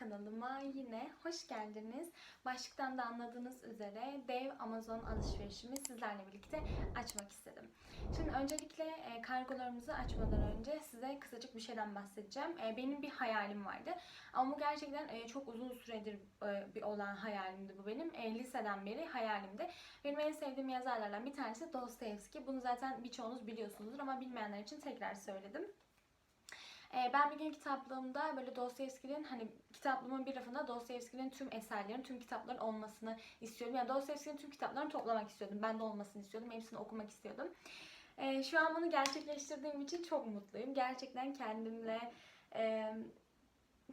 kanalıma yine hoş geldiniz. Başlıktan da anladığınız üzere dev Amazon alışverişimi sizlerle birlikte açmak istedim. Şimdi öncelikle e, kargolarımızı açmadan önce size kısacık bir şeyden bahsedeceğim. E, benim bir hayalim vardı. Ama bu gerçekten e, çok uzun süredir bir olan hayalimdi bu benim. Liseden beri hayalimdi. Benim en sevdiğim yazarlardan bir tanesi Dostoyevski. Bunu zaten birçoğunuz biliyorsunuzdur ama bilmeyenler için tekrar söyledim. Ee, Ben bir gün kitaplığımda böyle Dostoyevski'nin hani kitaplığımın bir rafında Dostoyevski'nin tüm eserlerin, tüm kitapların olmasını istiyordum. Yani Dostoyevski'nin tüm kitaplarını toplamak istiyordum. Ben de olmasını istiyordum. Hepsini okumak istiyordum. Ee, Şu an bunu gerçekleştirdiğim için çok mutluyum. Gerçekten kendimle e,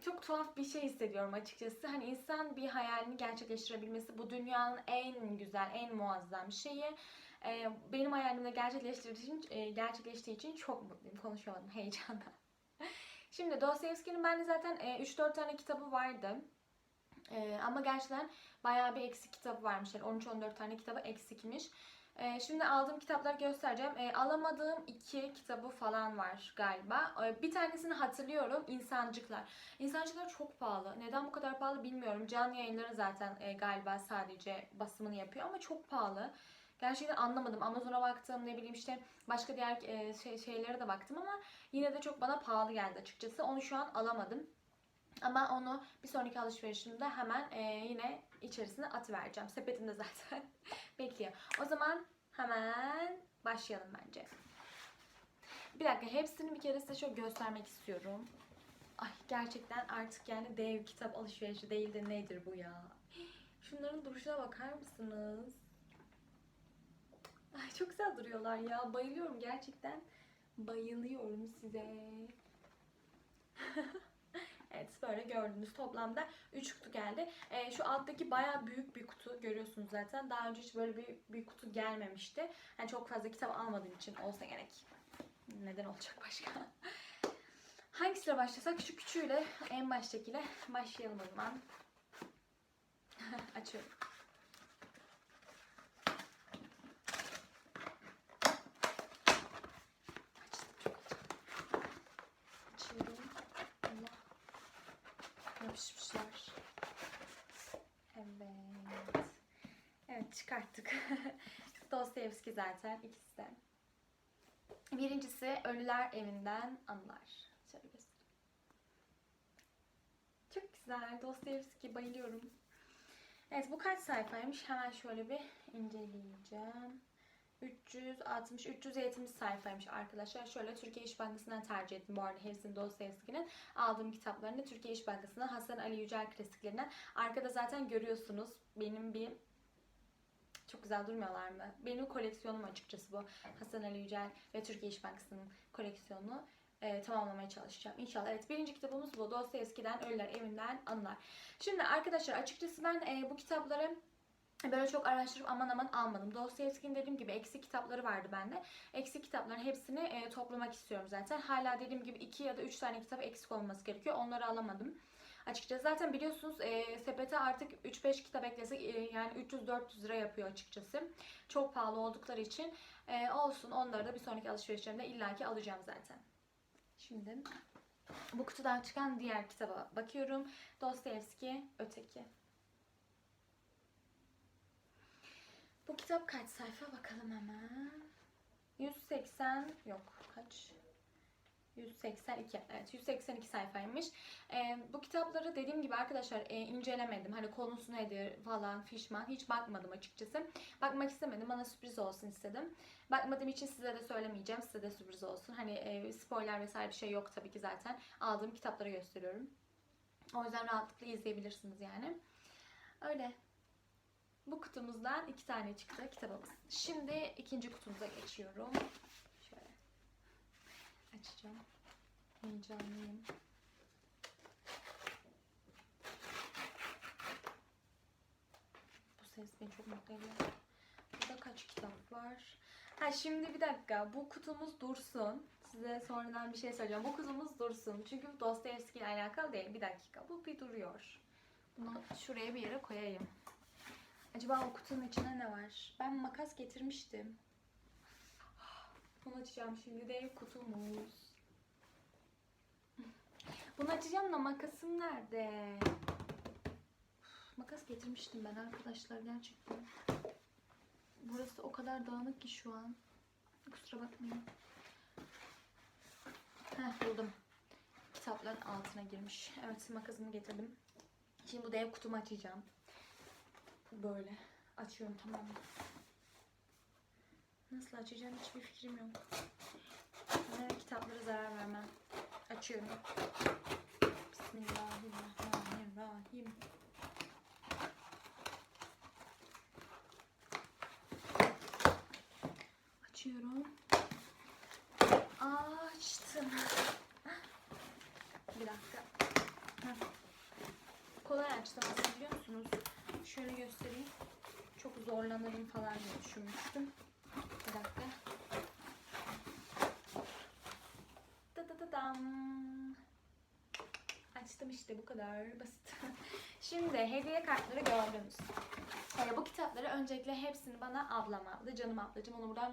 çok tuhaf bir şey hissediyorum açıkçası. Hani insan bir hayalini gerçekleştirebilmesi bu dünyanın en güzel, en muazzam şeyi. Ee, Benim hayalimde gerçekleştirdiği için, e, gerçekleştiği için çok mutluyum. Konuşamadım heyecandan. Şimdi Dostoyevski'nin bende zaten e, 3-4 tane kitabı vardı. E, ama gerçekten bayağı bir eksik kitabı varmış. Yani 13-14 tane kitabı eksikmiş. E, şimdi aldığım kitapları göstereceğim. E, alamadığım iki kitabı falan var galiba. E, bir tanesini hatırlıyorum. İnsancıklar. İnsancıklar çok pahalı. Neden bu kadar pahalı bilmiyorum. Can yayınları zaten e, galiba sadece basımını yapıyor ama çok pahalı. Gerçekten anlamadım. Amazon'a baktım ne bileyim işte başka diğer e, şey, şeylere de baktım ama yine de çok bana pahalı geldi açıkçası. Onu şu an alamadım. Ama onu bir sonraki alışverişimde hemen e, yine içerisine atıvereceğim. Sepetimde zaten bekliyor. O zaman hemen başlayalım bence. Bir dakika hepsini bir kere size şöyle göstermek istiyorum. Ay gerçekten artık yani dev kitap alışverişi değil de nedir bu ya? Şunların duruşuna bakar mısınız? Ay çok güzel duruyorlar ya. Bayılıyorum gerçekten. Bayılıyorum size. evet böyle gördünüz. Toplamda 3 kutu geldi. Ee, şu alttaki baya büyük bir kutu görüyorsunuz zaten. Daha önce hiç böyle bir, bir kutu gelmemişti. Yani çok fazla kitap almadığım için olsa gerek. Neden olacak başka? Hangisiyle başlasak? Şu küçüğüyle en baştakiyle başlayalım o zaman. Açıyorum. Açtım çok acı. Açıyorum. Allah. Yapışmışlar. Evet. Evet çıkarttık. Dostoyevski zaten ikisi de. Birincisi Ölüler Evinden Anılar. Şöyle göstereyim. Çok güzel. Dostoyevski bayılıyorum. Evet bu kaç sayfaymış? Hemen şöyle bir inceleyeceğim. 360 370 sayfaymış arkadaşlar. Şöyle Türkiye İş Bankası'ndan tercih ettim bu arada hepsini Dostoyevski'nin. Aldığım kitaplarını Türkiye İş Bankası'ndan Hasan Ali Yücel klasiklerinden. Arkada zaten görüyorsunuz benim bir çok güzel durmuyorlar mı? Benim koleksiyonum açıkçası bu. Hasan Ali Yücel ve Türkiye İş Bankası'nın koleksiyonunu e, tamamlamaya çalışacağım. İnşallah. Evet birinci kitabımız bu. Dostoyevski'den Ölüler Evinden Anılar. Şimdi arkadaşlar açıkçası ben e, bu kitapları Böyle çok araştırıp aman aman almadım. Dostoyevski'nin dediğim gibi eksik kitapları vardı bende. Eksik kitapların hepsini e, toplamak istiyorum zaten. Hala dediğim gibi 2 ya da 3 tane kitap eksik olması gerekiyor. Onları alamadım. Açıkçası zaten biliyorsunuz e, sepete artık 3-5 kitap eklesek e, yani 300-400 lira yapıyor açıkçası. Çok pahalı oldukları için e, olsun onları da bir sonraki alışverişlerimde illaki alacağım zaten. Şimdi bu kutudan çıkan diğer kitaba bakıyorum. Dostoyevski Öteki. Bu kitap kaç sayfa bakalım hemen. 180 yok kaç? 182 evet 182 sayfaymış. Ee, bu kitapları dediğim gibi arkadaşlar e, incelemedim. Hani konusu nedir falan fişman hiç bakmadım açıkçası. Bakmak istemedim bana sürpriz olsun istedim. Bakmadığım için size de söylemeyeceğim. Size de sürpriz olsun. Hani e, spoiler vesaire bir şey yok tabii ki zaten. Aldığım kitapları gösteriyorum. O yüzden rahatlıkla izleyebilirsiniz yani. Öyle. Bu kutumuzdan iki tane çıktı kitabımız. Şimdi ikinci kutumuza geçiyorum. Şöyle açacağım. Heyecanlıyım. Bu ses beni çok mutlu ediyor. Burada kaç kitap var? Ha şimdi bir dakika. Bu kutumuz dursun. Size sonradan bir şey söyleyeceğim. Bu kutumuz dursun. Çünkü Dostoyevski ile alakalı değil. Bir dakika. Bu bir duruyor. Bunu şuraya bir yere koyayım. Acaba o kutunun içinde ne var? Ben makas getirmiştim. Bunu açacağım şimdi. Dev kutumuz. Bunu açacağım da makasım nerede? Makas getirmiştim ben arkadaşlar gerçekten. Burası o kadar dağınık ki şu an. Kusura bakmayın. Heh buldum. Kitapların altına girmiş. Evet makasımı getirdim. Şimdi bu dev kutumu açacağım. Böyle. Açıyorum tamam mı? Nasıl açacağım hiçbir fikrim yok. Ben kitaplara zarar vermem. Açıyorum. Bismillahirrahmanirrahim. Açıyorum. Açtım. Bir dakika. Heh. Kolay açtım aslında biliyor musunuz? Şöyle göstereyim. Çok zorlanırım falan diye düşünmüştüm. Bir dakika. Dam. Açtım işte bu kadar basit. Şimdi hediye kartları gördünüz. Ee, bu kitapları öncelikle hepsini bana ablam aldı. Canım ablacığım. Onu buradan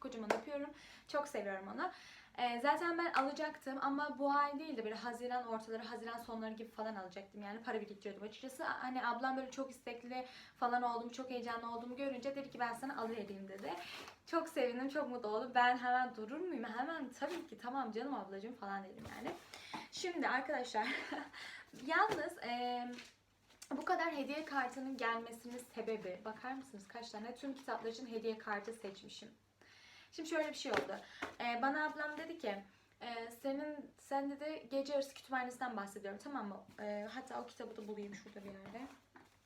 kocaman öpüyorum. Çok seviyorum onu. Ee, zaten ben alacaktım ama bu ay değil de böyle Haziran ortaları, Haziran sonları gibi falan alacaktım. Yani para biriktiriyordum açıkçası. Hani ablam böyle çok istekli falan olduğumu, çok heyecanlı olduğumu görünce dedi ki ben sana alıvereyim dedi. Çok sevindim, çok mutlu oldum. Ben hemen durur muyum? Hemen tabii ki tamam canım ablacığım falan dedim yani. Şimdi arkadaşlar yalnız eee bu kadar hediye kartının gelmesinin sebebi bakar mısınız kaç tane tüm kitaplar için hediye kartı seçmişim. Şimdi şöyle bir şey oldu. Ee, bana ablam dedi ki e, senin sen dedi gece yarısı kütüphanesinden bahsediyorum tamam mı? Ee, hatta o kitabı da bulayım şurada bir yerde.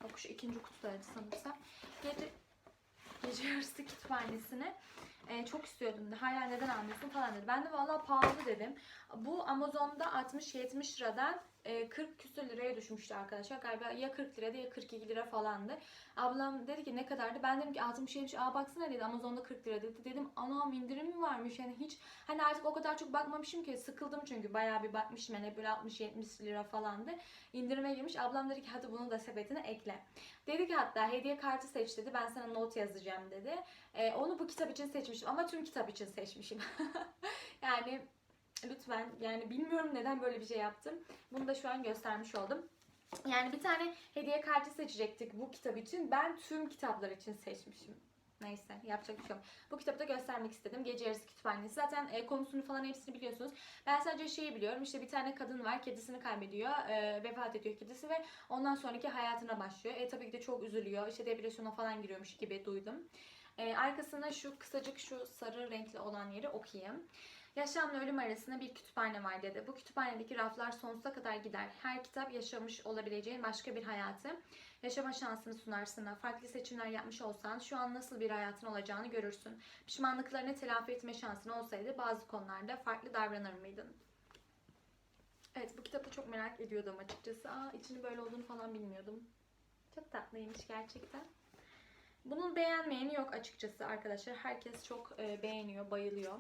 Bak şu ikinci kutudaydı sanırsam. Gece gece yarısı kütüphanesini e, çok istiyordum. Hala neden almıyorsun falan dedi. Ben de valla pahalı dedim. Bu Amazon'da 60-70 liradan 40 küsür liraya düşmüştü arkadaşlar. Galiba ya 40 lirada ya 42 lira falandı. Ablam dedi ki ne kadardı? Ben dedim ki 60 70 aa baksana dedi Amazon'da 40 lira dedi. Dedim anam indirim mi varmış? Yani hiç hani artık o kadar çok bakmamışım ki sıkıldım çünkü bayağı bir bakmışım. Yani böyle 60-70 lira falandı. İndirime girmiş. Ablam dedi ki hadi bunu da sepetine ekle. Dedi ki hatta hediye kartı seç dedi. Ben sana not yazacağım dedi. E, onu bu kitap için seçmişim ama tüm kitap için seçmişim. yani lütfen yani bilmiyorum neden böyle bir şey yaptım. Bunu da şu an göstermiş oldum. Yani bir tane hediye kartı seçecektik bu kitap için. Ben tüm kitaplar için seçmişim. Neyse yapacak bir şey yok. Bu kitabı da göstermek istedim. Gece yarısı kütüphanesi. Zaten e, konusunu falan hepsini biliyorsunuz. Ben sadece şeyi biliyorum. İşte bir tane kadın var. Kedisini kaybediyor. E, vefat ediyor kedisi ve ondan sonraki hayatına başlıyor. E tabii ki de çok üzülüyor. İşte depresyona falan giriyormuş gibi duydum. E, arkasına şu kısacık şu sarı renkli olan yeri okuyayım. Yaşamla ölüm arasında bir kütüphane var dedi. Bu kütüphanedeki raflar sonsuza kadar gider. Her kitap yaşamış olabileceğin başka bir hayatı, yaşama şansını sunar sana. Farklı seçimler yapmış olsan şu an nasıl bir hayatın olacağını görürsün. Pişmanlıklarını telafi etme şansın olsaydı bazı konularda farklı davranır mıydın? Evet bu kitabı çok merak ediyordum açıkçası. Aa içinin böyle olduğunu falan bilmiyordum. Çok tatlıymış gerçekten. Bunun beğenmeyeni yok açıkçası arkadaşlar. Herkes çok e, beğeniyor, bayılıyor.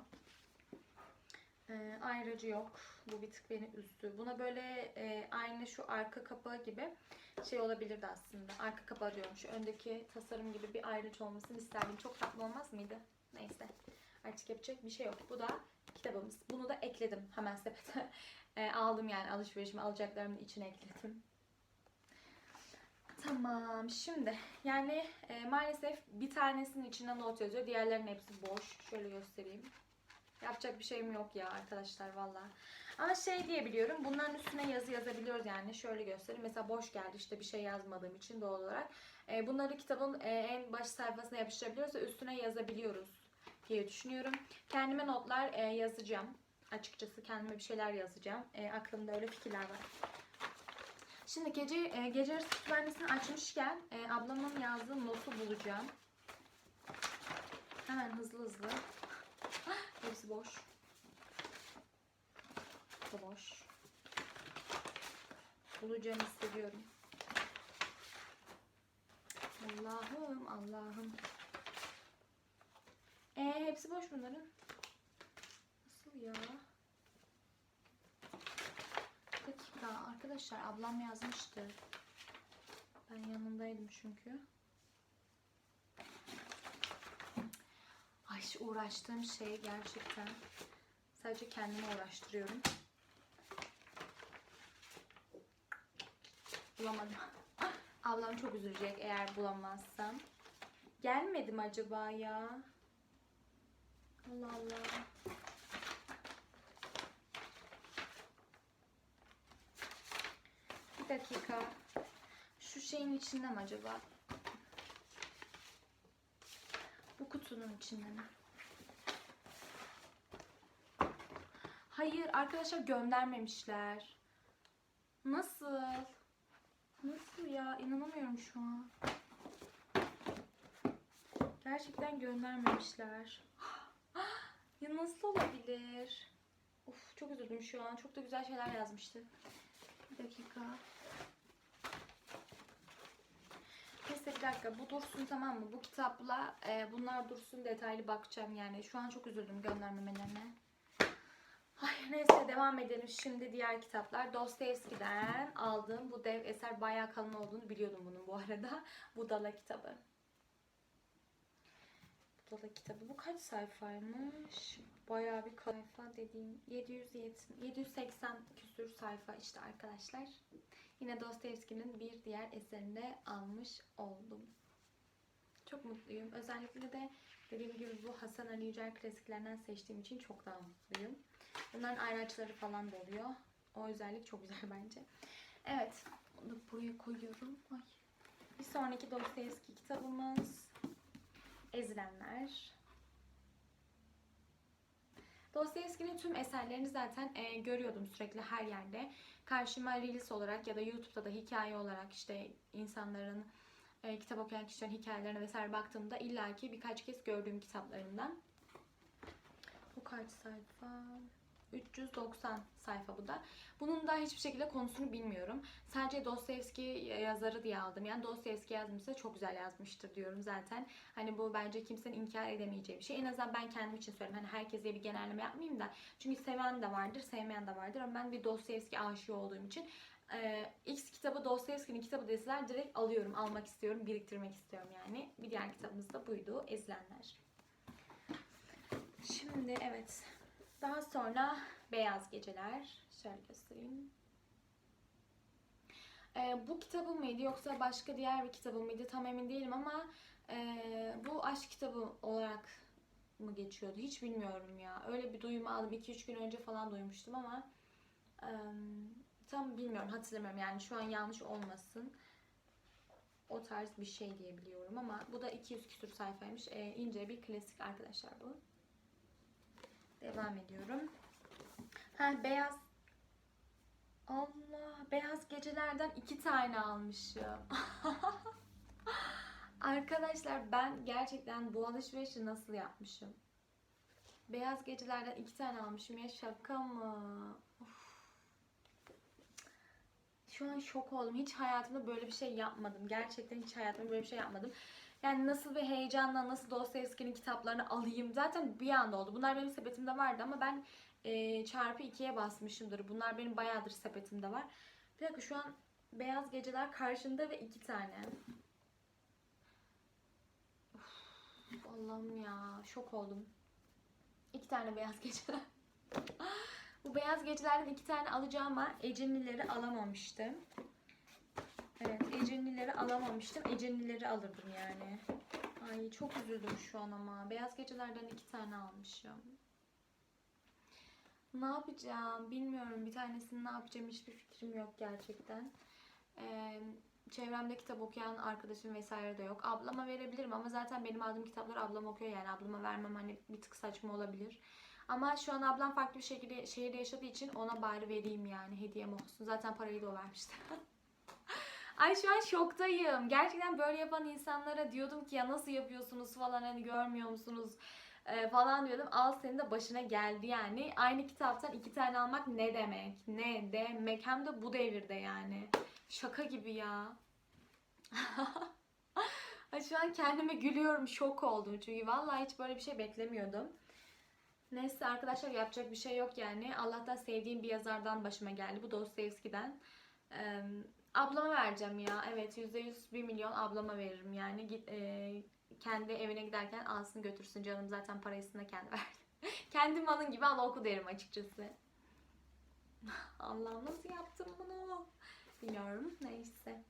E, ayrıcı yok. Bu bir tık beni üzdü. Buna böyle e, aynı şu arka kapağı gibi şey olabilirdi aslında. Arka kapağı diyorum. Şu öndeki tasarım gibi bir ayrıcı olmasını isterdim. Çok tatlı olmaz mıydı? Neyse. Artık yapacak bir şey yok. Bu da kitabımız. Bunu da ekledim hemen sepete. E, aldım yani alışverişimi alacaklarımın içine ekledim. Tamam şimdi yani e, maalesef bir tanesinin içinde not yazıyor. Diğerlerinin hepsi boş. Şöyle göstereyim. Yapacak bir şeyim yok ya arkadaşlar valla. Ama şey diyebiliyorum. Bunların üstüne yazı yazabiliyoruz yani. Şöyle göstereyim. Mesela boş geldi işte bir şey yazmadığım için doğal olarak. E, bunları kitabın e, en baş sayfasına yapıştırabiliyoruz ve üstüne yazabiliyoruz diye düşünüyorum. Kendime notlar e, yazacağım. Açıkçası kendime bir şeyler yazacağım. E, aklımda öyle fikirler var. Şimdi gece e, gece yarısı kütüphanesini açmışken e, ablamın yazdığı notu bulacağım. Hemen hızlı hızlı. Hepsi boş. Bu boş. Bulacağım hissediyorum. Allah'ım Allah'ım. Ee, hepsi boş bunların. Nasıl ya? Bir dakika arkadaşlar ablam yazmıştı. Ben yanındaydım çünkü. Ay şu uğraştığım şey gerçekten sadece kendime uğraştırıyorum. Bulamadım. Ablam çok üzülecek eğer bulamazsam. Gelmedi mi acaba ya? Allah Allah. Bir dakika. Şu şeyin içinde mi acaba? Bu kutunun içinde mi? Hayır arkadaşlar göndermemişler. Nasıl? Nasıl ya? İnanamıyorum şu an. Gerçekten göndermemişler. Ya nasıl olabilir? Of çok üzüldüm şu an. Çok da güzel şeyler yazmıştı. Bir dakika. Bir dakika bu dursun tamam mı? Bu kitapla e, bunlar dursun detaylı bakacağım yani. Şu an çok üzüldüm göndermemelerine. Ay neyse devam edelim şimdi diğer kitaplar. Dostoyevski'den aldığım bu dev eser bayağı kalın olduğunu biliyordum bunun bu arada. Budala kitabı. Budala kitabı. Bu kaç sayfaymış? Bayağı bir sayfa dediğim 770, 780 küsür sayfa işte arkadaşlar. Yine Dostoyevski'nin bir diğer eserini de almış oldum. Çok mutluyum. Özellikle de dediğim gibi bu Hasan Ali Yücel klasiklerinden seçtiğim için çok daha mutluyum. Bunların ayraçları falan da oluyor. O özellik çok güzel bence. Evet. Bunu buraya koyuyorum. Ay. Bir sonraki Dostoyevski kitabımız Ezilenler. Dostoyevski'nin tüm eserlerini zaten e, görüyordum sürekli her yerde. Karşıma Reels olarak ya da YouTube'da da hikaye olarak işte insanların e, kitap okuyan kişilerin hikayelerine vesaire baktığımda illaki birkaç kez gördüğüm kitaplarından. Bu kaç sayfa? 390 sayfa bu da. Bunun da hiçbir şekilde konusunu bilmiyorum. Sadece Dostoyevski yazarı diye aldım. Yani Dostoyevski yazmışsa çok güzel yazmıştır diyorum zaten. Hani bu bence kimsenin inkar edemeyeceği bir şey. En azından ben kendim için söyleyeyim. Hani herkese bir genelleme yapmayayım da. Çünkü seven de vardır, sevmeyen de vardır. Ama ben bir Dostoyevski aşığı olduğum için e, X kitabı Dostoyevski'nin kitabı deseler direkt alıyorum, almak istiyorum, biriktirmek istiyorum yani. Bir diğer kitabımız da buydu, Ezilenler. Şimdi evet, daha sonra Beyaz Geceler. Şöyle göstereyim. Ee, bu kitabı mıydı yoksa başka diğer bir kitabı mıydı tam emin değilim ama e, bu aşk kitabı olarak mı geçiyordu hiç bilmiyorum ya. Öyle bir duyum aldım. 2-3 gün önce falan duymuştum ama e, tam bilmiyorum hatırlamıyorum yani şu an yanlış olmasın. O tarz bir şey diye biliyorum ama bu da 200 küsur sayfaymış. E, ince bir klasik arkadaşlar bu. Devam ediyorum. Ha beyaz Allah beyaz gecelerden iki tane almışım. Arkadaşlar ben gerçekten bu alışverişi nasıl yapmışım? Beyaz gecelerden iki tane almışım ya şaka mı? Of. Şu an şok oldum. Hiç hayatımda böyle bir şey yapmadım. Gerçekten hiç hayatımda böyle bir şey yapmadım. Yani nasıl bir heyecanla nasıl Dostoyevski'nin kitaplarını alayım. Zaten bir anda oldu. Bunlar benim sepetimde vardı ama ben e, çarpı ikiye basmışımdır. Bunlar benim bayağıdır sepetimde var. Bir dakika şu an Beyaz Geceler karşında ve iki tane. Allah'ım ya şok oldum. İki tane Beyaz Geceler. Bu Beyaz Geceler'den iki tane alacağıma Ecinlileri alamamıştım. Evet, Ecinlileri alamamıştım. Ecinlileri alırdım yani. Ay çok üzüldüm şu an ama. Beyaz Geceler'den iki tane almışım. Ne yapacağım bilmiyorum. Bir tanesini ne yapacağım hiçbir fikrim yok gerçekten. Ee, çevremde kitap okuyan arkadaşım vesaire de yok. Ablama verebilirim ama zaten benim aldığım kitapları ablam okuyor yani ablama vermem hani bir tık saçma olabilir. Ama şu an ablam farklı bir şekilde şehirde yaşadığı için ona bari vereyim yani hediyem olsun. Zaten parayı da o vermişti. Ay şu an şoktayım. Gerçekten böyle yapan insanlara diyordum ki ya nasıl yapıyorsunuz falan hani görmüyor musunuz Ee, falan diyordum. Al senin de başına geldi yani. Aynı kitaptan iki tane almak ne demek? Ne demek? Hem de bu devirde yani. Şaka gibi ya. Ay şu an kendime gülüyorum. Şok oldum çünkü vallahi hiç böyle bir şey beklemiyordum. Neyse arkadaşlar yapacak bir şey yok yani. Allah'tan sevdiğim bir yazardan başıma geldi. Bu Dostoyevski'den. Ee, ablama vereceğim ya. Evet %100 1 milyon ablama veririm yani. Git, e, kendi evine giderken alsın götürsün canım. Zaten parasını da kendi verdi. kendi malın gibi al oku derim açıkçası. Allah'ım nasıl yaptım bunu? Bilmiyorum. Neyse.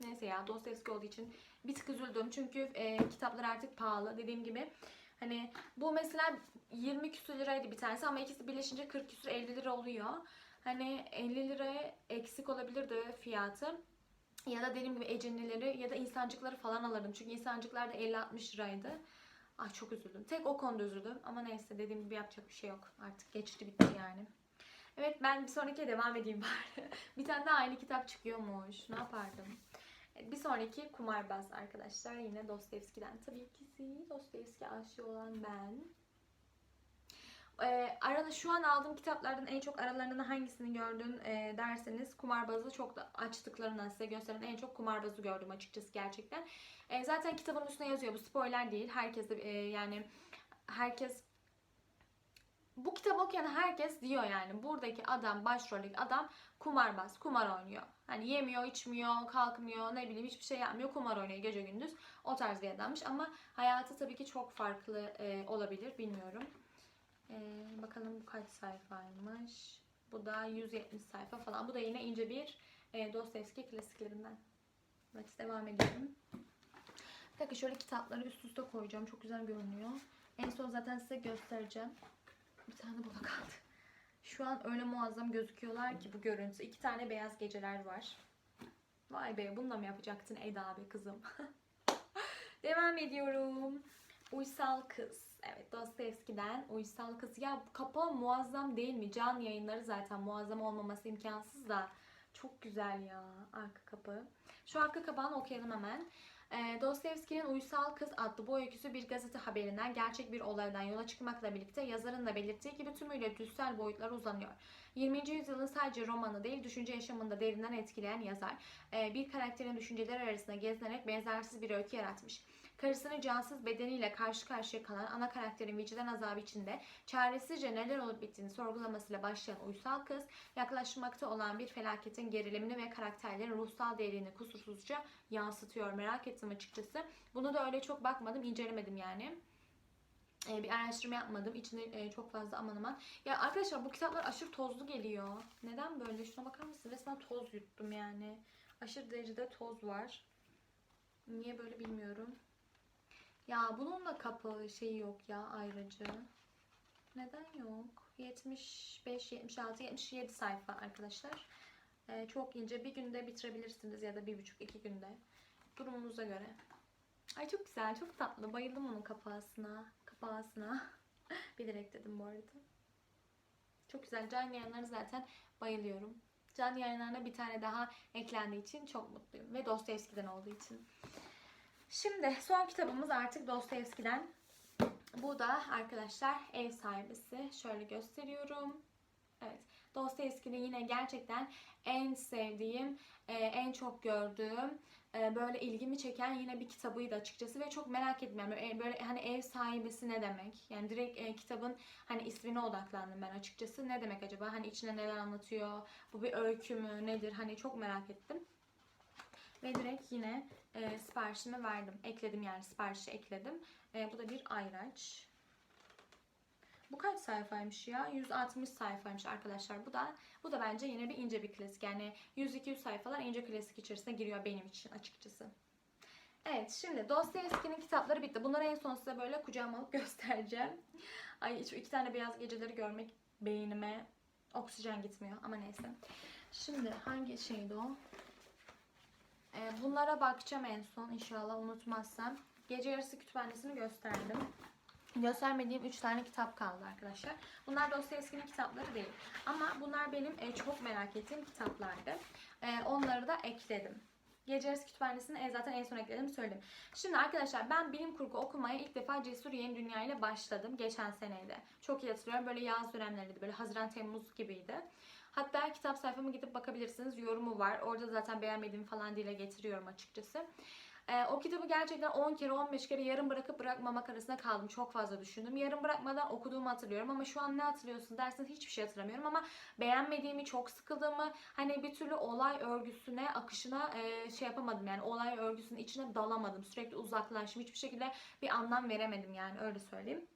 Neyse ya Dostoyevski olduğu için bir tık üzüldüm. Çünkü e, kitaplar artık pahalı. Dediğim gibi hani bu mesela 20 küsur liraydı bir tanesi ama ikisi birleşince 40 küsur 50 lira oluyor. Hani 50 liraya eksik olabilirdi fiyatı. Ya da dediğim gibi ecinlileri ya da insancıkları falan alırdım. Çünkü insancıklar da 50-60 liraydı. Ay çok üzüldüm. Tek o konuda üzüldüm. Ama neyse dediğim gibi yapacak bir şey yok. Artık geçti bitti yani. Evet ben bir sonrakiye devam edeyim bari. bir tane daha aynı kitap çıkıyormuş. Ne yapardım? Bir sonraki kumarbaz arkadaşlar. Yine Dostoyevski'den. Tabii ki Dostoyevski aşığı olan ben. Ee, arada şu an aldığım kitaplardan en çok aralarından hangisini gördün e, derseniz kumarbazı çok da açtıklarından size gösteren en çok kumarbazı gördüm açıkçası gerçekten. E, zaten kitabın üstüne yazıyor bu spoiler değil. Herkes de e, yani herkes bu kitabı okuyan herkes diyor yani buradaki adam başroldeki adam kumarbaz, kumar oynuyor. Hani yemiyor, içmiyor, kalkmıyor, ne bileyim hiçbir şey yapmıyor, kumar oynuyor gece gündüz. O tarz bir adammış ama hayatı tabii ki çok farklı e, olabilir bilmiyorum. Ee, bakalım bu kaç sayfaymış. Bu da 170 sayfa falan. Bu da yine ince bir e, Dostoyevski klasiklerinden. Evet devam ediyorum. Bir şöyle kitapları üst üste koyacağım. Çok güzel görünüyor. En son zaten size göstereceğim. Bir tane burada kaldı. Şu an öyle muazzam gözüküyorlar ki bu görüntü. İki tane beyaz geceler var. Vay be bununla mı yapacaktın Eda abi kızım? devam ediyorum. Uysal Kız. Evet Dostoyevski'den Uysal Kız. Ya kapağı muazzam değil mi? Can yayınları zaten muazzam olmaması imkansız da. Çok güzel ya arka kapağı. Şu arka kapağını okuyalım hemen. E, Dostoyevski'nin Uysal Kız adlı bu öyküsü bir gazete haberinden gerçek bir olaydan yola çıkmakla birlikte yazarın da belirttiği gibi tümüyle düssel boyutlara uzanıyor. 20. yüzyılın sadece romanı değil, düşünce yaşamında derinden etkileyen yazar, e, bir karakterin düşünceleri arasında gezinerek benzersiz bir öykü yaratmış. Karısının cansız bedeniyle karşı karşıya kalan ana karakterin vicdan azabı içinde çaresizce neler olup bittiğini sorgulamasıyla başlayan uysal kız, yaklaşmakta olan bir felaketin gerilimini ve karakterlerin ruhsal değerini kusursuzca yansıtıyor. Merak ettim açıkçası. Bunu da öyle çok bakmadım, incelemedim yani Ee, bir araştırma yapmadım. İçinde e, çok fazla aman aman. Ya arkadaşlar bu kitaplar aşırı tozlu geliyor. Neden böyle? Şuna bakar mısın? Resmen toz yuttum yani. Aşırı derecede toz var. Niye böyle bilmiyorum. Ya bunun da kapağı şeyi yok ya ayrıcı. Neden yok? 75, 76, 77 sayfa arkadaşlar. Ee, çok ince. Bir günde bitirebilirsiniz ya da bir buçuk, iki günde. Durumunuza göre. Ay çok güzel, çok tatlı. Bayıldım onun kapağısına. Kapağısına. Bilerek dedim bu arada. Çok güzel. Can yayınlarına zaten bayılıyorum. Can yayınlarına bir tane daha eklendiği için çok mutluyum. Ve Dostoyevski'den olduğu için. Şimdi son kitabımız artık Dostoyevski'den. Bu da arkadaşlar ev sahibisi. Şöyle gösteriyorum. Evet. Dostoyevski'nin yine gerçekten en sevdiğim, e, en çok gördüğüm, e, böyle ilgimi çeken yine bir kitabıydı açıkçası ve çok merak ettim. Yani böyle, böyle hani ev sahibisi ne demek? Yani direkt e, kitabın hani ismine odaklandım ben açıkçası. Ne demek acaba? Hani içine neler anlatıyor? Bu bir öykü mü? Nedir? Hani çok merak ettim. Ve direkt yine e, siparişimi verdim. Ekledim yani siparişi ekledim. E, bu da bir ayraç. Bu kaç sayfaymış ya? 160 sayfaymış arkadaşlar. Bu da bu da bence yine bir ince bir klasik. Yani 100-200 sayfalar ince klasik içerisine giriyor benim için açıkçası. Evet şimdi Dostoyevski'nin kitapları bitti. Bunları en son size böyle kucağıma alıp göstereceğim. Ay şu iki tane beyaz geceleri görmek beynime oksijen gitmiyor ama neyse. Şimdi hangi şeydi o? Ee, bunlara bakacağım en son inşallah unutmazsam. Gece yarısı kütüphanesini gösterdim. Göstermediğim 3 tane kitap kaldı arkadaşlar. Bunlar Dostoyevski'nin kitapları değil. Ama bunlar benim e, çok merak ettiğim kitaplardı. E, onları da ekledim. Gece Yarısı Kütüphanesi'ni e, zaten en son ekledim söyledim. Şimdi arkadaşlar ben bilim kurgu okumaya ilk defa Cesur Yeni Dünya ile başladım. Geçen seneydi. Çok iyi hatırlıyorum. Böyle yaz dönemleriydi. Böyle Haziran Temmuz gibiydi. Hatta kitap sayfama gidip bakabilirsiniz. Yorumu var. Orada zaten beğenmediğimi falan dile getiriyorum açıkçası. Ee, o kitabı gerçekten 10 kere 15 kere yarım bırakıp bırakmamak arasında kaldım. Çok fazla düşündüm. Yarım bırakmadan okuduğumu hatırlıyorum ama şu an ne hatırlıyorsun derseniz hiçbir şey hatırlamıyorum ama beğenmediğimi, çok sıkıldığımı hani bir türlü olay örgüsüne, akışına e, şey yapamadım yani olay örgüsünün içine dalamadım. Sürekli uzaklaştım. Hiçbir şekilde bir anlam veremedim yani öyle söyleyeyim.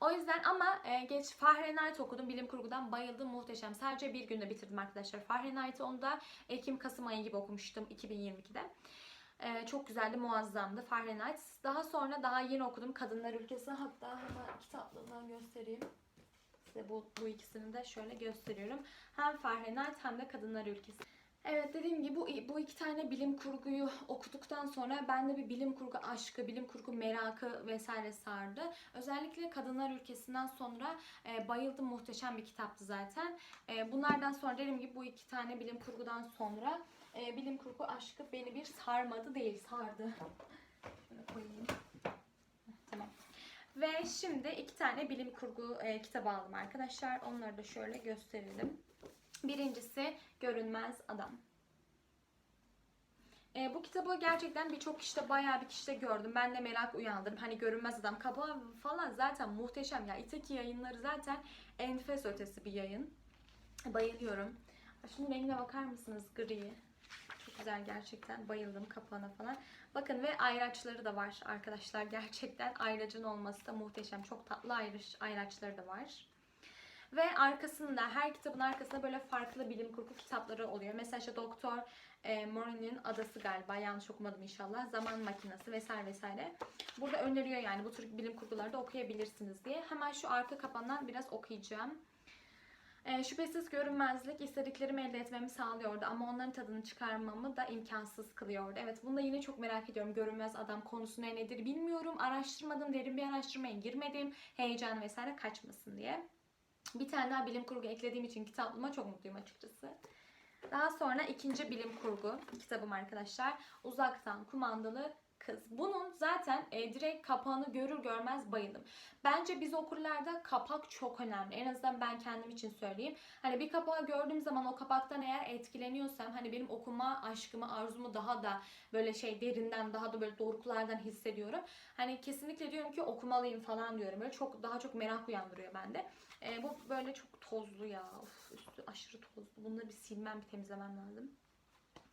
O yüzden ama e, geç Fahrenheit okudum. Bilim kurgudan bayıldım. Muhteşem. Sadece bir günde bitirdim arkadaşlar. Fahrenheit'i onu da Ekim-Kasım ayı gibi okumuştum 2022'de. E, çok güzeldi, muazzamdı Fahrenheit. Daha sonra daha yeni okudum Kadınlar Ülkesi. Hatta hemen kitaplığından göstereyim. Size bu, bu ikisini de şöyle gösteriyorum. Hem Fahrenheit hem de Kadınlar Ülkesi. Evet dediğim gibi bu, bu iki tane bilim kurguyu okuduktan sonra bende bir bilim kurgu aşkı, bilim kurgu merakı vesaire sardı. Özellikle Kadınlar Ülkesi'nden sonra e, bayıldım. Muhteşem bir kitaptı zaten. E, bunlardan sonra dediğim gibi bu iki tane bilim kurgudan sonra e, bilim kurgu aşkı beni bir sarmadı değil, sardı. Şöyle koyayım. Tamam. Ve şimdi iki tane bilim kurgu e, kitabı aldım arkadaşlar. Onları da şöyle gösterelim. Birincisi Görünmez Adam. E, bu kitabı gerçekten birçok kişide bayağı bir kişide gördüm. Ben de merak uyandırdım. Hani Görünmez Adam kapağı falan zaten muhteşem. Ya İtaki yayınları zaten enfes ötesi bir yayın. Bayılıyorum. Şunun rengine bakar mısınız? Gri. Çok güzel gerçekten. Bayıldım kapağına falan. Bakın ve ayraçları da var arkadaşlar. Gerçekten ayracın olması da muhteşem. Çok tatlı ayraç, ayraçları da var. Ve arkasında her kitabın arkasında böyle farklı bilim kurgu kitapları oluyor. Mesela işte Doktor e, Morin'in Adası galiba yanlış okumadım inşallah. Zaman Makinesi vesaire vesaire. Burada öneriyor yani bu tür bilim kurguları da okuyabilirsiniz diye. Hemen şu arka kapandan biraz okuyacağım. E, şüphesiz görünmezlik istediklerimi elde etmemi sağlıyordu ama onların tadını çıkarmamı da imkansız kılıyordu. Evet bunu da yine çok merak ediyorum. Görünmez adam konusu ne nedir bilmiyorum. Araştırmadım, derin bir araştırmaya girmedim. Heyecan vesaire kaçmasın diye. Bir tane daha bilim kurgu eklediğim için kitaplığıma çok mutluyum açıkçası. Daha sonra ikinci bilim kurgu kitabım arkadaşlar. Uzaktan kumandalı kız. Bunun zaten e, direkt kapağını görür görmez bayıldım. Bence biz okurlarda kapak çok önemli. En azından ben kendim için söyleyeyim. Hani bir kapağı gördüğüm zaman o kapaktan eğer etkileniyorsam hani benim okuma aşkımı, arzumu daha da böyle şey derinden daha da böyle doruklardan hissediyorum. Hani kesinlikle diyorum ki okumalıyım falan diyorum. Böyle çok daha çok merak uyandırıyor bende. E, bu böyle çok tozlu ya. Of, üstü aşırı tozlu. Bunları bir silmem, bir temizlemem lazım.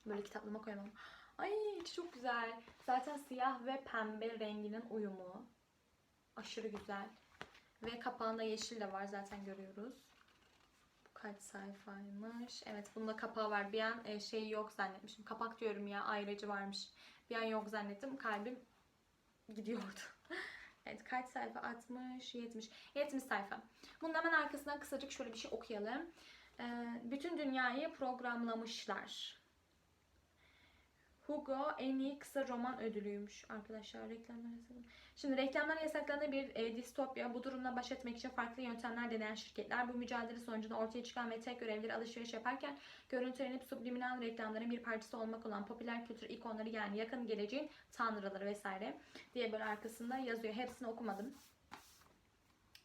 Böyle kitaplığıma koyamam. Ay çok güzel. Zaten siyah ve pembe renginin uyumu. Aşırı güzel. Ve kapağında yeşil de var zaten görüyoruz. Bu kaç sayfaymış? Evet bunda kapağı var. Bir an e, şey yok zannetmişim. Kapak diyorum ya ayrıcı varmış. Bir an yok zannettim. Kalbim gidiyordu. Evet kaç sayfa? 60, 70. 70 sayfa. Bunun hemen arkasından kısacık şöyle bir şey okuyalım. Ee, bütün dünyayı programlamışlar. Hugo en iyi kısa roman ödülüymüş arkadaşlar reklamlar yasaklanan. Şimdi reklamlar yasaklanan bir e, distopya. Bu durumla baş etmek için farklı yöntemler deneyen şirketler bu mücadele sonucunda ortaya çıkan ve tek görevleri alışveriş yaparken görüntülenip subliminal reklamların bir parçası olmak olan popüler kültür ikonları yani yakın geleceğin tanrıları vesaire diye böyle arkasında yazıyor. Hepsini okumadım.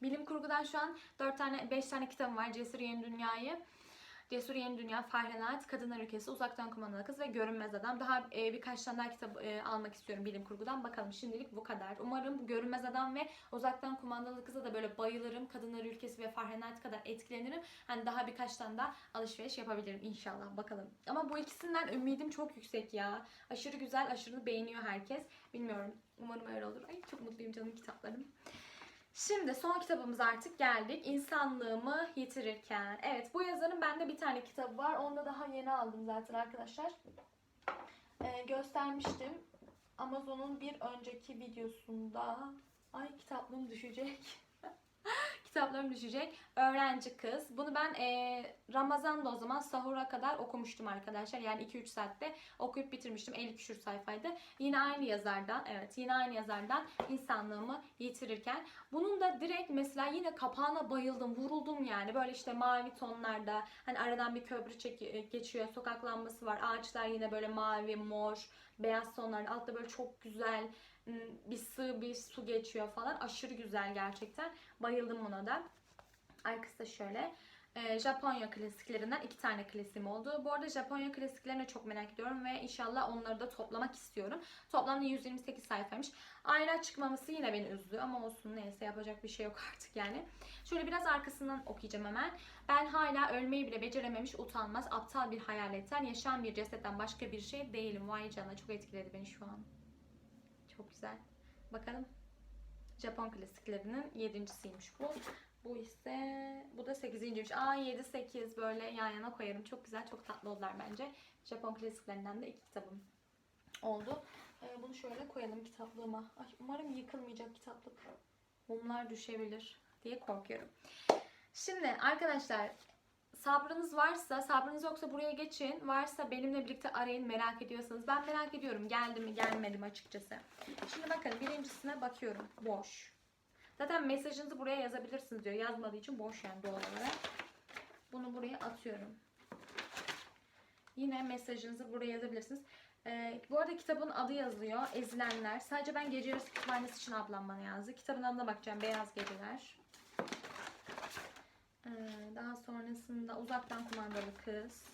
Bilim kurgudan şu an 4 tane 5 tane kitabım var. Cesur Yeni Dünya'yı Cesur Yeni Dünya, Fahrenheit, Kadınlar Ülkesi, Uzaktan Kumandalı Kız ve Görünmez Adam. Daha e, birkaç tane daha kitap e, almak istiyorum bilim kurgudan. Bakalım şimdilik bu kadar. Umarım Görünmez Adam ve Uzaktan Kumandalı Kız'a da böyle bayılırım. Kadınlar Ülkesi ve Fahrenheit kadar etkilenirim. Hani daha birkaç tane daha alışveriş yapabilirim inşallah. Bakalım. Ama bu ikisinden ümidim çok yüksek ya. Aşırı güzel, aşırı beğeniyor herkes. Bilmiyorum. Umarım öyle olur. Ay çok mutluyum canım kitaplarım. Şimdi son kitabımız artık geldik. İnsanlığımı yitirirken. Evet bu yazarın bende bir tane kitabı var. Onu da daha yeni aldım zaten arkadaşlar. Ee, göstermiştim. Amazon'un bir önceki videosunda. Ay kitaplığım düşecek. Kitaplarım düşecek. Öğrenci kız. Bunu ben e, Ramazan'da o zaman sahura kadar okumuştum arkadaşlar. Yani 2-3 saatte okuyup bitirmiştim. 50 küsur sayfaydı. Yine aynı yazardan. Evet yine aynı yazardan insanlığımı yitirirken. Bunun da direkt mesela yine kapağına bayıldım. Vuruldum yani. Böyle işte mavi tonlarda. Hani aradan bir köprü çek- geçiyor. Sokak lambası var. Ağaçlar yine böyle mavi, mor, beyaz tonlarda. Altta böyle çok güzel bir sığ bir su geçiyor falan. Aşırı güzel gerçekten. Bayıldım buna da. Arkası da şöyle. Ee, Japonya klasiklerinden iki tane klasiğim oldu. Bu arada Japonya klasiklerini çok merak ediyorum ve inşallah onları da toplamak istiyorum. Toplamda 128 sayfaymış. Ayraç çıkmaması yine beni üzdü ama olsun neyse yapacak bir şey yok artık yani. Şöyle biraz arkasından okuyacağım hemen. Ben hala ölmeyi bile becerememiş utanmaz aptal bir hayaletten yaşayan bir cesetten başka bir şey değilim. Vay canına çok etkiledi beni şu an. Çok güzel. Bakalım. Japon klasiklerinin yedincisiymiş bu. Bu ise bu da sekizinciymiş. Aa 7 8 böyle yan yana koyarım. Çok güzel, çok tatlı oldular bence. Japon klasiklerinden de iki kitabım oldu. Ee, bunu şöyle koyalım kitaplığıma. Ay, umarım yıkılmayacak kitaplık. Mumlar düşebilir diye korkuyorum. Şimdi arkadaşlar sabrınız varsa, sabrınız yoksa buraya geçin. Varsa benimle birlikte arayın merak ediyorsanız. Ben merak ediyorum geldi mi gelmedi mi açıkçası. Şimdi bakın birincisine bakıyorum. Boş. Zaten mesajınızı buraya yazabilirsiniz diyor. Yazmadığı için boş yani doğal olarak. Bunu buraya atıyorum. Yine mesajınızı buraya yazabilirsiniz. Ee, bu arada kitabın adı yazıyor. Ezilenler. Sadece ben gece yarısı kütüphanesi için ablam bana yazdı. Kitabın adına bakacağım. Beyaz Geceler. Ee, daha sonrasında uzaktan kumandalı kız.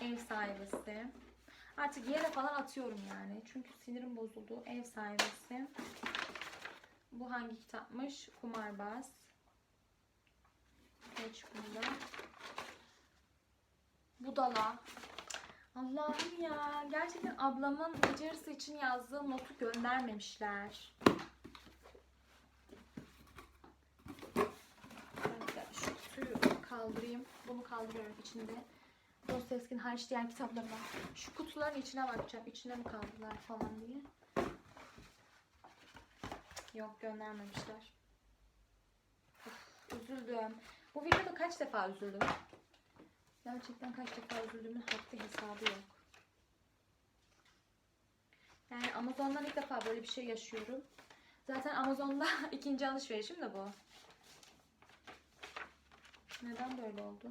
Ev sahibesi. Artık yere falan atıyorum yani. Çünkü sinirim bozuldu. Ev sahibesi. Bu hangi kitapmış? Kumarbaz. Geç bunda. Budala. Allah'ım ya. Gerçekten ablamın gece yarısı için yazdığı notu göndermemişler. Evet, şu kutuyu kaldırayım. Bunu kaldırıyorum içinde. Dostoyevski'nin hariç diğer kitapları var. Şu kutuların içine bakacağım. İçine mi kaldılar falan diye. Yok göndermemişler. Of, üzüldüm. Bu videoda kaç defa üzüldüm? Gerçekten kaç defa üzüldüğümün haddi hesabı yok. Yani Amazon'dan ilk defa böyle bir şey yaşıyorum. Zaten Amazon'da ikinci alışverişim de bu. Neden böyle oldu?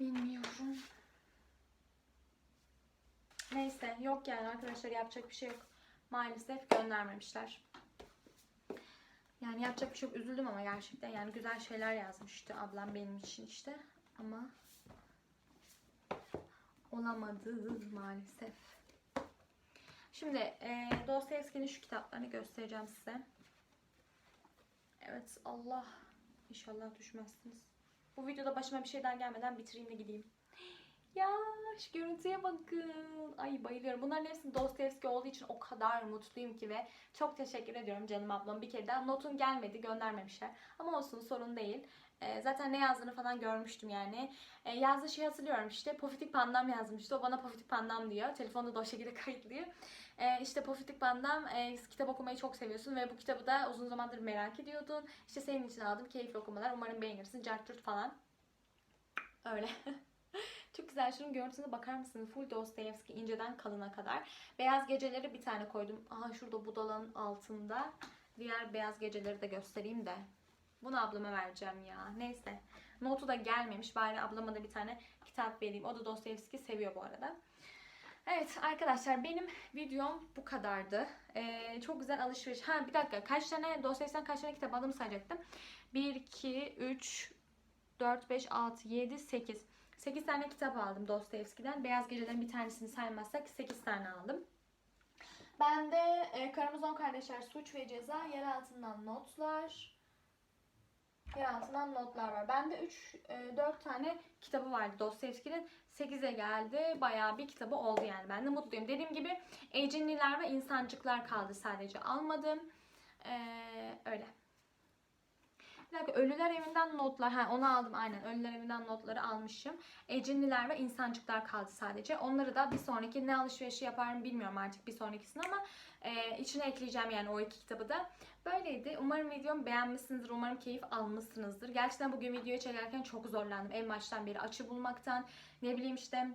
Bilmiyorum. Neyse yok yani arkadaşlar yapacak bir şey yok. Maalesef göndermemişler. Yani yapacak bir şey yok. Üzüldüm ama gerçekten yani güzel şeyler yazmıştı ablam benim için işte. Ama olamadı maalesef. Şimdi e, Dostoyevski'nin şu kitaplarını göstereceğim size. Evet Allah inşallah düşmezsiniz. Bu videoda başıma bir şeyden gelmeden bitireyim de gideyim. Ya şu görüntüye bakın. Ay bayılıyorum. Bunların hepsi Dostoyevski olduğu için o kadar mutluyum ki ve çok teşekkür ediyorum canım ablam. Bir kere daha notun gelmedi göndermemişler. Ama olsun sorun değil. Ee, zaten ne yazdığını falan görmüştüm yani. Ee, yazdığı şeyi hatırlıyorum işte. Pofitik Pandam yazmıştı. O bana Pofitik Pandam diyor. Telefonda da o şekilde kayıtlıyor. Ee, işte Pofitik Pandam e, kitap okumayı çok seviyorsun ve bu kitabı da uzun zamandır merak ediyordun. İşte senin için aldım. Keyifli okumalar. Umarım beğenirsin. Cartürt falan. Öyle. Çok güzel. Şunun görüntüsüne bakar mısın? Full Dostoyevski inceden kalına kadar. Beyaz geceleri bir tane koydum. Aha şurada budalanın altında. Diğer beyaz geceleri de göstereyim de. Bunu ablama vereceğim ya. Neyse. Notu da gelmemiş. Bari ablama da bir tane kitap vereyim. O da Dostoyevski seviyor bu arada. Evet arkadaşlar benim videom bu kadardı. Ee, çok güzel alışveriş. Ha bir dakika. Kaç tane Dostoyevski'den kaç tane kitap aldım sayacaktım. 1, 2, 3, 4, 5, 6, 7, 8. 8 tane kitap aldım Dostoyevski'den. Beyaz Geceler'in bir tanesini saymazsak 8 tane aldım. Ben de e, Karamazov Kardeşler Suç ve Ceza, Yer Altından Notlar, Yer Notlar var. Bende 3, 4 tane kitabı vardı Dostoyevski'nin. 8'e geldi. Bayağı bir kitabı oldu yani. Ben de mutluyum. Dediğim gibi Ecinliler ve İnsancıklar kaldı sadece. Almadım. Ee, öyle. Bir dakika Ölüler Evinden notlar. Ha onu aldım aynen. Ölüler Evinden notları almışım. Ecinliler ve insancıklar kaldı sadece. Onları da bir sonraki ne alışverişi yaparım bilmiyorum artık bir sonrakisini ama e, içine ekleyeceğim yani o iki kitabı da. Böyleydi. Umarım videomu beğenmişsinizdir. Umarım keyif almışsınızdır. Gerçekten bugün videoyu çekerken çok zorlandım. En baştan beri açı bulmaktan. Ne bileyim işte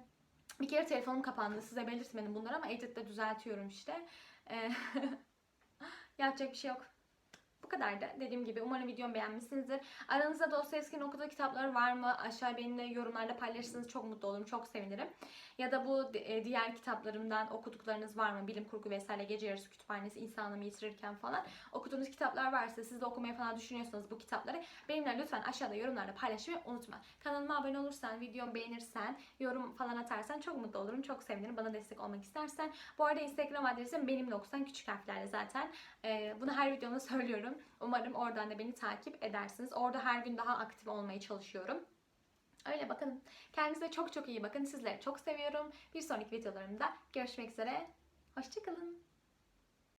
bir kere telefonum kapandı. Size belirtmedim bunları ama editte düzeltiyorum işte. E, yapacak bir şey yok. Bu kadar da dediğim gibi umarım videomu beğenmişsinizdir. Aranızda Dostoyevski'nin okuduğu kitapları var mı? Aşağı benimle yorumlarda paylaşırsanız çok mutlu olurum. Çok sevinirim. Ya da bu e, diğer kitaplarımdan okuduklarınız var mı? Bilim kurgu vesaire gece yarısı kütüphanesi insanlığımı yitirirken falan okuduğunuz kitaplar varsa siz de okumaya falan düşünüyorsanız bu kitapları benimle lütfen aşağıda yorumlarda paylaşmayı unutma. Kanalıma abone olursan, videomu beğenirsen, yorum falan atarsan çok mutlu olurum. Çok sevinirim. Bana destek olmak istersen. Bu arada Instagram adresim benimle okusan küçük harflerle zaten. Ee, bunu her videomda söylüyorum. Umarım oradan da beni takip edersiniz. Orada her gün daha aktif olmaya çalışıyorum. Öyle bakalım. Kendinize çok çok iyi bakın. Sizleri çok seviyorum. Bir sonraki videolarımda görüşmek üzere. Hoşçakalın.